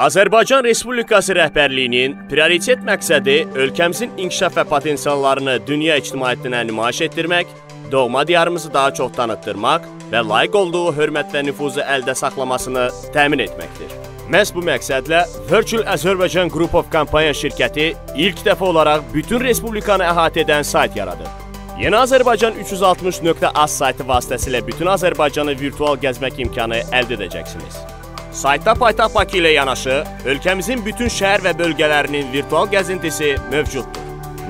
Azərbaycan Respublikası rəhbərliyinin prioritet məqsədi ölkəmizin inkişaf və potensiallarını dünya ictimaiyyətinə nümayiş etdirmək, doğma diyarımızı daha çox tanıtdırmaq və layiq olduğu hörmət və nüfuzu əldə saxlamasını təmin etməkdir. Məhz bu məqsədlə Virtual Azerbaijan Group of Company şirkəti ilk dəfə olaraq bütün respublikanı əhatə edən sayt yaradır. Yeni Azərbaycan 360.az saytı vasitəsilə bütün Azərbaycanı virtual gəzmək imkanı əldə edəcəksiniz. Saytda paytaxt Bakı ilə yanaşı, ölkəmizin bütün şəhər və bölgələrinin virtual gəzintisi mövcuddur.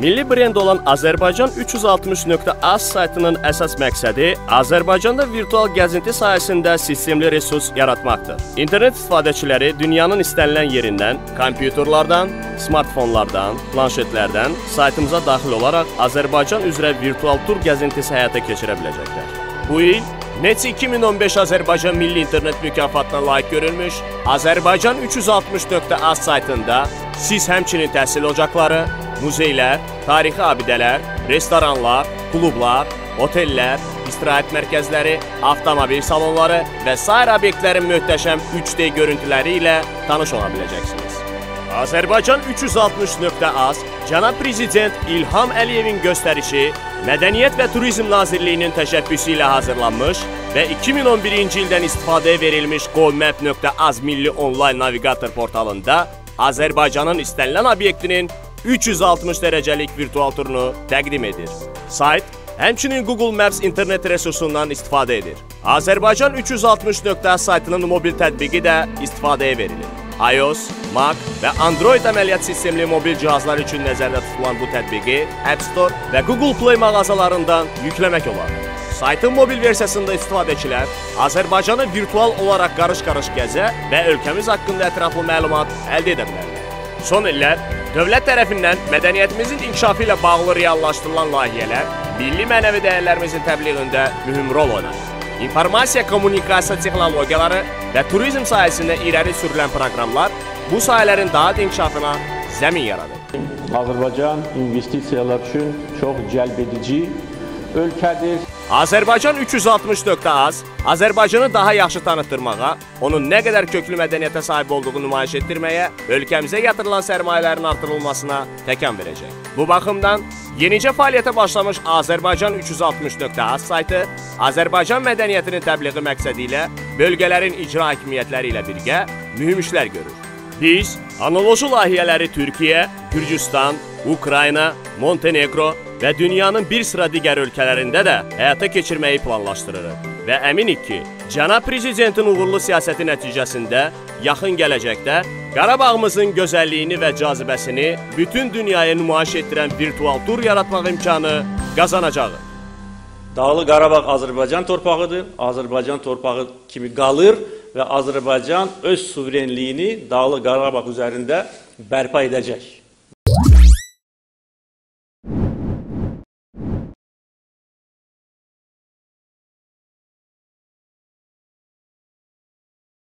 Milli brend olan Azərbaycan 360.az saytının əsas məqsədi Azərbaycanda virtual gəzinti sayəsində sistemli resurs yaratmaqdır. İnternet istifadəçiləri dünyanın istənilən yerindən, kompüterlərdən, smartfonlardan, planşetlərdən saytımıza daxil olaraq Azərbaycan üzrə virtual tur gəzintisi həyata keçirə biləcəklər. Bu il NETS 2015 Azərbaycan Milli İnternet mükafatına layiq görülmüş Azərbaycan 360.az saytında siz həmçinin təhsil ocaqları, muzeylər, tarixi abidələr, restoranlar, klublar, otellər, istirahət mərkəzləri, avtomobil salonları və sair obyektlərin möhtəşəm 3D görüntüləri ilə tanış ola biləcəksiniz. Azərbaycan 360.az Cənab Prezident İlham Əliyevin göstərişi Mədəniyyət və Turizm Nazirliyinin təşəbbüsü ilə hazırlanmış və 2011-ci ildən istifadəyə verilmiş qovmap.az milli onlayn navigator portalında Azərbaycanın istənilən obyektinin 360 dərəcəlik virtual turunu təqdim edir. Sayt həmçinin Google Maps internet resursundan istifadə edir. Azərbaycan 360.az saytının mobil tətbiqi də istifadəyə verilir. iOS, Mac və Android əməliyyat sistemli mobil cihazlar üçün nəzərdə tutulan bu tətbiqi App Store və Google Play mağazalarından yükləmək olar. Saytın mobil versiyasında istifadəçilər Azərbaycanı virtual olaraq qarış-qarış gəzə və ölkəmiz haqqında ətraflı məlumat əldə edə bilərlər. Son illər dövlət tərəfindən mədəniyyətimizin inkişafı ilə bağlı reallaşdırılan layihələr milli mənəvi dəyərlərimizin təbliğində mühüm rol oynayır. İnformasiya kommunikasiya texnologiyaları və turizm sahəsində irəli sürülən proqramlar bu sahələrin daha da inkişafına zəmin yaradır. Azərbaycan investisiyalar üçün çox cəlbedici ölkədir. Azərbaycan 360.az Azərbaycanı daha yaxşı tanıtdırmağa, onun nə qədər köklü mədəniyyətə sahib olduğunu nümayiş etdirməyə, ölkəmizə yatırılan sərmayələrin artırılmasına təkan verəcək. Bu baxımdan yenicə fəaliyyətə başlamış Azərbaycan 360.az saytı Azərbaycan mədəniyyətinin təbliği məqsədi ilə bölgələrin icra hakimiyyətləri ilə birgə mühüm işlər görür. Biz analoji layihələri Türkiyə, Gürcüstan, Ukrayna, Montenegro və dünyanın bir sıra digər ölkələrində də həyata keçirməyi planlaşdırırıq və əminik ki, cənab prezidentin uğurlu siyasəti nəticəsində yaxın gələcəkdə Qarabağımızın gözəlliyini və cazibəsini bütün dünyaya nümayiş etdirən virtual tur yaratmaq imkanı qazanacağıq. Dağlı Qarabağ Azərbaycan torpağıdır. Azərbaycan torpağı kimi qalır və Azərbaycan öz suverenliyini Dağlı Qarabağ üzərində bərpa edəcək.